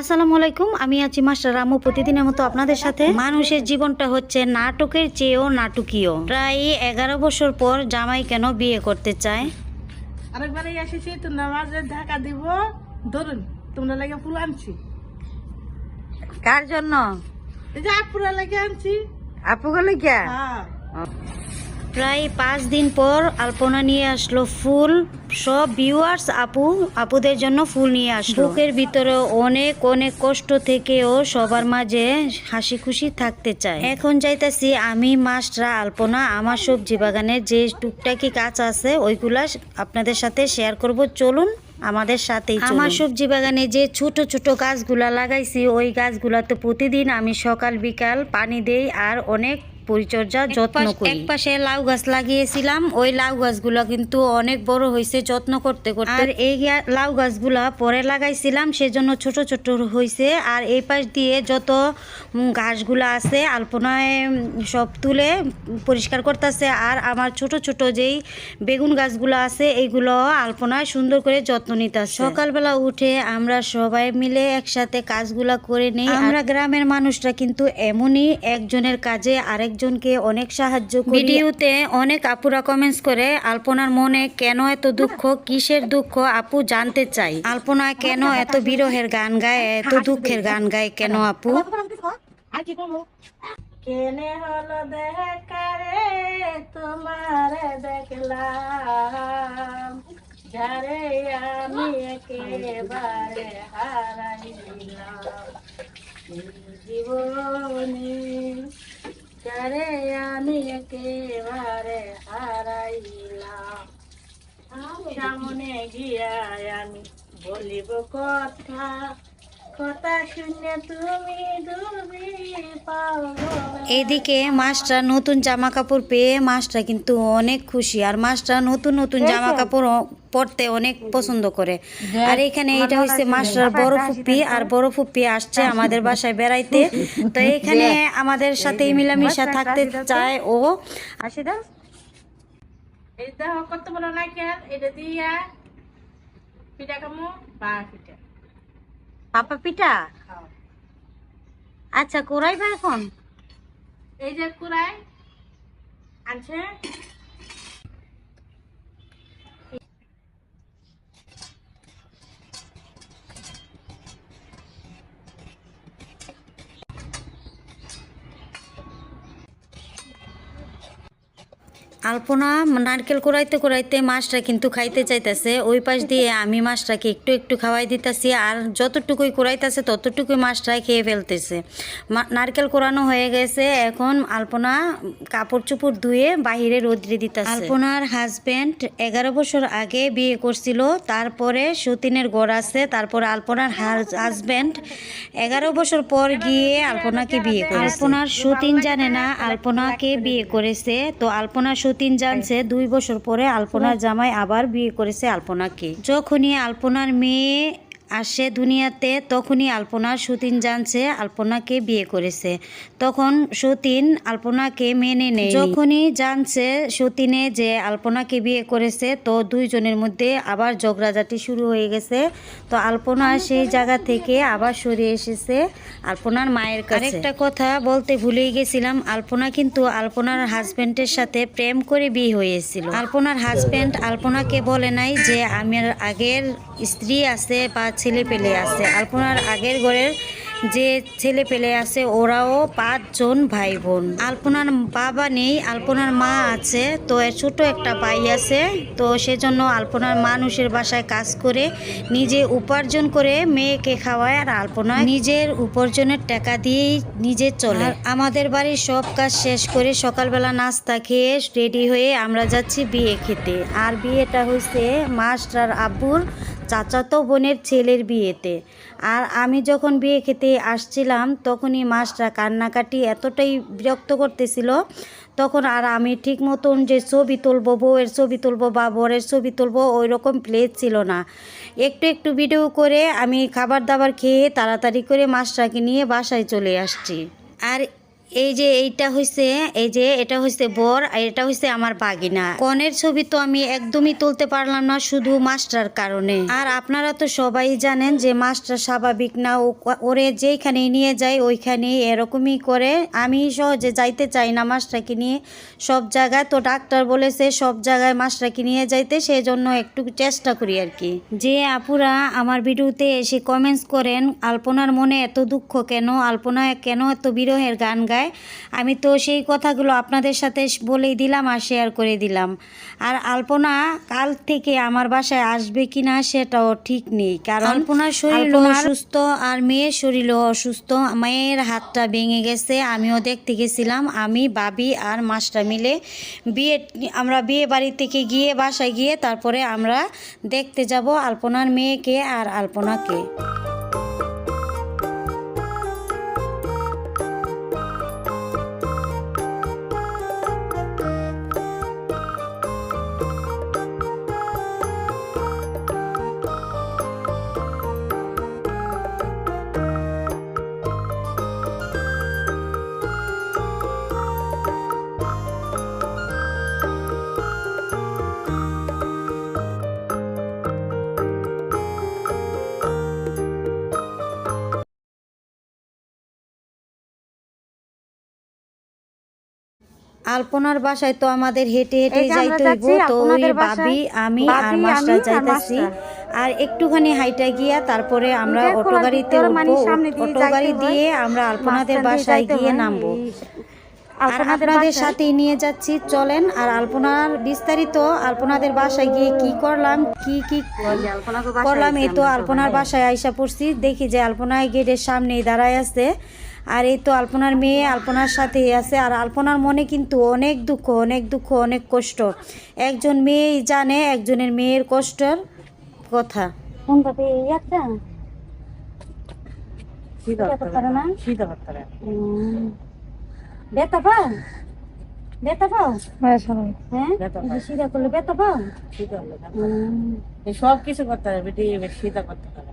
আসসালামু আলাইকুম আমি আছি মাস্টার রামু। প্রতিদিনের মতো আপনাদের সাথে মানুষের জীবনটা হচ্ছে নাটকের চেয়েও নাটকীয়। প্রায় এগারো বছর পর জামাই কেন বিয়ে করতে চায়? আরেকবারে এসেছি তো নামাজের ঢাকা দিব। ধরুন তোমরা লাগে ফুল আনছি। কার জন্য? এই যে আপুরা লাগে আনছি। আপুগুলো কে হ্যাঁ। প্রায় পাঁচ দিন পর আলপনা নিয়ে আসলো ফুল। সব ভিউয়ার্স আপু আপুদের জন্য ফুল নিয়ে আসলো। বুকের ভিতরে অনেক অনেক কষ্ট থেকেও সবার মাঝে হাসি খুশি থাকতে চায়। এখন যাইতাছি আমি মাস্টরা আলপনা আমার সবজি বাগানের যে টুকটাকি কাজ আছে ওইগুলা আপনাদের সাথে শেয়ার করব। চলুন আমাদের সাথেই আমার সবজি বাগানে যে ছোট ছোট গাছগুলা লাগাইছি ওই গাছগুলাতে প্রতিদিন আমি সকাল বিকাল পানি দেই আর অনেক পরিচর্যা যত্ন করি। এক পাশে লাউ গাছ লাগিয়েছিলাম ওই লাউ গাছগুলো কিন্তু অনেক বড় হয়েছে যত্ন করতে করতে। আর এই লাউ গাছগুলা পরে লাগাইছিলাম সেজন্য ছোট ছোট হয়েছে আর এই পাশ দিয়ে যত ঘাসগুলো আছে আলপনায় সব তুলে পরিষ্কার করতেছে। আর আমার ছোট ছোট যেই বেগুন গাছগুলো আছে এইগুলো আলপনায় সুন্দর করে যত্ন নিতেছে। সকালবেলা উঠে আমরা সবাই মিলে একসাথে কাজগুলা করে নিই। আমরা গ্রামের মানুষরা কিন্তু এমনই একজনের কাজে আরেকজনকে অনেক সাহায্য ভিডিওতে অনেক আপুরা কমেন্টস করে আলপনার মনে কেন এত দুঃখ? কিসের দুঃখ? আপু জানতে চাই। আলপনা কেন এত বিরহের গান গায়? এত দুঃখের গান গায় কেন আপু? আর কি করব কেনে হলো দেখারে তোমার দেখলাম। যারে আমি একেবারে হারাইলাম এই জীবনে যারে আমি একেবারে হারাইলাম সামনে গিয়া আমি বলিব কথা এদিকে মাস্টার নতুন জামা কাপড় পেয়ে মাস্টার কিন্তু অনেক খুশি আর মাস্টার নতুন নতুন জামা কাপড় পরতে অনেক পছন্দ করে। আর এখানে এটা হচ্ছে মাস্টার বড় ফুপ্পি আর বড় ফুপ্পি আসছে আমাদের বাসায় বেড়াইতে। তো এখানে আমাদের সাথে মিলামিশা থাকতে চায় ও। আসি দাও। কত বড় নাইকেল এটা দিয়া। পিঠা কামু বা পাপা পিঠা? আচ্ছা কোরাই ভাই এখন? এই যে কোরাই আনছে? আলপনা নারকেল কুড়াইতে কুড়াইতে মাছটা কিন্তু খাইতে চাইতেছে। ওই পাশ দিয়ে আমি মাছটাকে একটু একটু খাওয়াই দিতেছি আর যতটুকুই কুড়াইতেছে ততটুকুই মাছটা খেয়ে ফেলতেছে। নারকেল কোরানো হয়ে গেছে। এখন আলপনা কাপড় চোপড় ধুয়ে বাহিরে রোদ্রে দিতেছে। আলপনার হাজবেন্ড এগারো বছর আগে বিয়ে করছিল তারপরে সতীনের গড় আছে তারপরে আলপনার হাজবেন্ড এগারো বছর পর গিয়ে আলপনাকে বিয়ে করে আলপনার সতীন জানে না আলপনাকে বিয়ে করেছে তো আলপনা সতীন জানছে দুই বছর পরে আলপনার জামাই আবার বিয়ে করেছে আলপনাকে। যখনই আলপনার মেয়ে আসে দুনিয়াতে তখনই আলপনার সতীন জানছে আলপনাকে বিয়ে করেছে। তখন সতীন আলপনাকে মেনে নেয় যখনই জানছে সতীনে যে আলপনাকে বিয়ে করেছে, তো দুইজনের মধ্যে আবার ঝগড়াঝাটি শুরু হয়ে গেছে। তো আলপনা সেই জায়গা থেকে আবার সরে এসেছে আলপনার মায়ের কাছে। একটা কথা বলতে ভুলেই গেছিলাম, আলপনা কিন্তু আলপনার হাজবেন্ডের সাথে প্রেম করে বিয়ে হয়েছিল। আলপনার হাজবেন্ড আলপনাকে বলে নাই যে, আমার আগের স্ত্রী আছে বা ছেলে পেলে আছে। আলপনার আগের ঘরের যে ছেলে পেলে আছে, ওরাও পাঁচজন ভাই বোন আলপনার বাবা নেই, আলপনার মা আছে, তো এর ছোট একটা ভাই আছে। তো সেজন্য আলপনার মানুষের বাসায় কাজ করে নিজে উপার্জন করে মেয়েকে খাওয়ায় আর আলপনা নিজের উপার্জনের টাকা দিয়েই নিজে চলে। আমাদের বাড়ির সব কাজ শেষ করে সকালবেলা নাস্তা খেয়ে রেডি হয়ে আমরা যাচ্ছি বিয়ে খেতে। আর বিয়েটা হয়েছে মাস্টার আব্বুর চাচাতো বোনের ছেলের বিয়েতে। আর আমি যখন বিয়ে খেতে আসছিলাম, তখনই মাসটা কান্নাকাটি এতটাই বিরক্ত করতেছিল, তখন আর আমি ঠিক মতন যে ছবি তুলবো, বউয়ের ছবি তুলবো বা বরের ছবি তুলবো ওই রকম প্লেস ছিল না। একটু একটু ভিডিও করে আমি খাবার দাবার খেয়ে তাড়াতাড়ি করে মাছটাকে নিয়ে বাসায় চলে আসছি। আর এই যে এইটা হইছে, এই যে এটা হইছে বর আর এটা হইছে আমার বাগিনা। কনের ছবি তো আমি একদমই তুলতে পারলাম না শুধু মাস্টার কারণে। আর আপনারা তো সবাই জানেন যে মাস্টার স্বাভাবিক না ওরে যেখানে নিয়ে যায় ওইখানে এরকমই করে। আমি সহজে যাইতে চাই না মাস্টারকে নিয়ে। সব জায়গায় তো ডাক্তার বলেছে, সব জায়গায় মাস্টারকে নিয়ে যাইতে সেই জন্য একটু চেষ্টা করি আর কি। যে আপুরা আমার ভিডিওতে এসে কমেন্টস করেন, আলপনার মনে এত দুঃখ কেন? আলপনা কেন এত বিরহের গান গায়? আমি তো সেই কথাগুলো আপনাদের সাথে বলেই দিলাম আর শেয়ার করে দিলাম। আর আলপনা কাল থেকে আমার বাসায় আসবে কিনা সেটাও ঠিক নেই। কারণ আলপনার শরীর অসুস্থ আর মেয়ের শরীরও অসুস্থ। মেয়ের হাতটা ভেঙে গেছে আমিও দেখতে গেছিলাম। আমি বাবি আর মাস্টার মিলে বিয়ে আমরা বিয়ে বাড়ি থেকে গিয়ে বাসায় গিয়ে তারপরে আমরা দেখতে যাব আলপনার মেয়েকে আর আলপনাকে। আলপনার বাসায় তো আমাদের হেঁটে হেঁটে যাইতে হইব তো ওই। বাবি আমি আর মাস্টার যাইতাছি। আর একটুখানি হাইটা গিয়া তারপরে আমরা অটো গাড়িতে উঠবো মানে অটো গাড়ি দিয়ে আমরা আলপনাদের বাসায় গিয়ে। নামবো আর আপনাদের। সাথেই নিয়ে যাচ্ছি চলেন আর আলপনার বিস্তারিত আলপনাদের বাসায় গিয়ে কি করলাম কি কি করলাম এই তো আলপনার বাসায় আইসা পড়ছি দেখি যে আলপনায় গেটের সামনেই দাঁড়ায় আছে আর এই তো আলপনার মেয়ে আলপনার সাথেই আছে। আর আলপনার মনে কিন্তু অনেক দুঃখ অনেক দুঃখ অনেক কষ্ট। একজন মেয়েই জানে একজনের মেয়ের কষ্টের কথা। বেতা পাও? বেতা পাও? হ্যাঁ? সিধা করলে বেতা পাও? সব কিছু করতে হবে বেটি করতে হবে।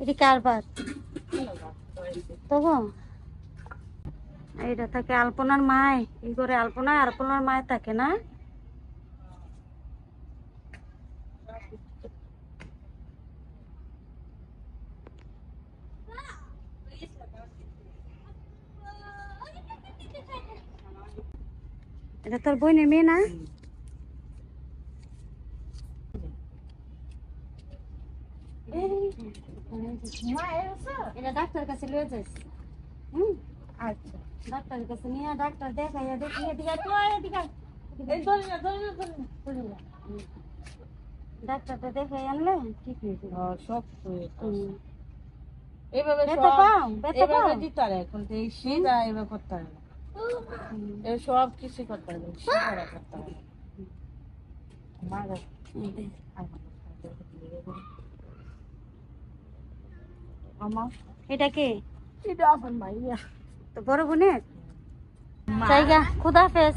এটা কার ভাত তবু এইটা থাকে আলপনার মায়, এই করে আলপনা আলপনার মায় থাকে না? এটা তোর বোনের মেয়ে না? এটা ডাক্তার কাছে লয়ে যাইস হুম আচ্ছা ডাক্তারের কাছে নিয়ে ডাক্তার দেখাইয়া দেখি এদিকে আয়, এদিকে এই ধরি না ধরি না ধরি না, ডাক্তারটা দেখাই আনলে ঠিক সব এইভাবে এইভাবে দিতে হবে কিন্তু এই শীত এইভাবে করতে হবে না এই সব কিছু করতে শীত করতে না। মা গো, আমার আমার এটা কে? এটা আমার মাইয়া। তো বড় বোনের? জায়গা খুদা হাফেজ।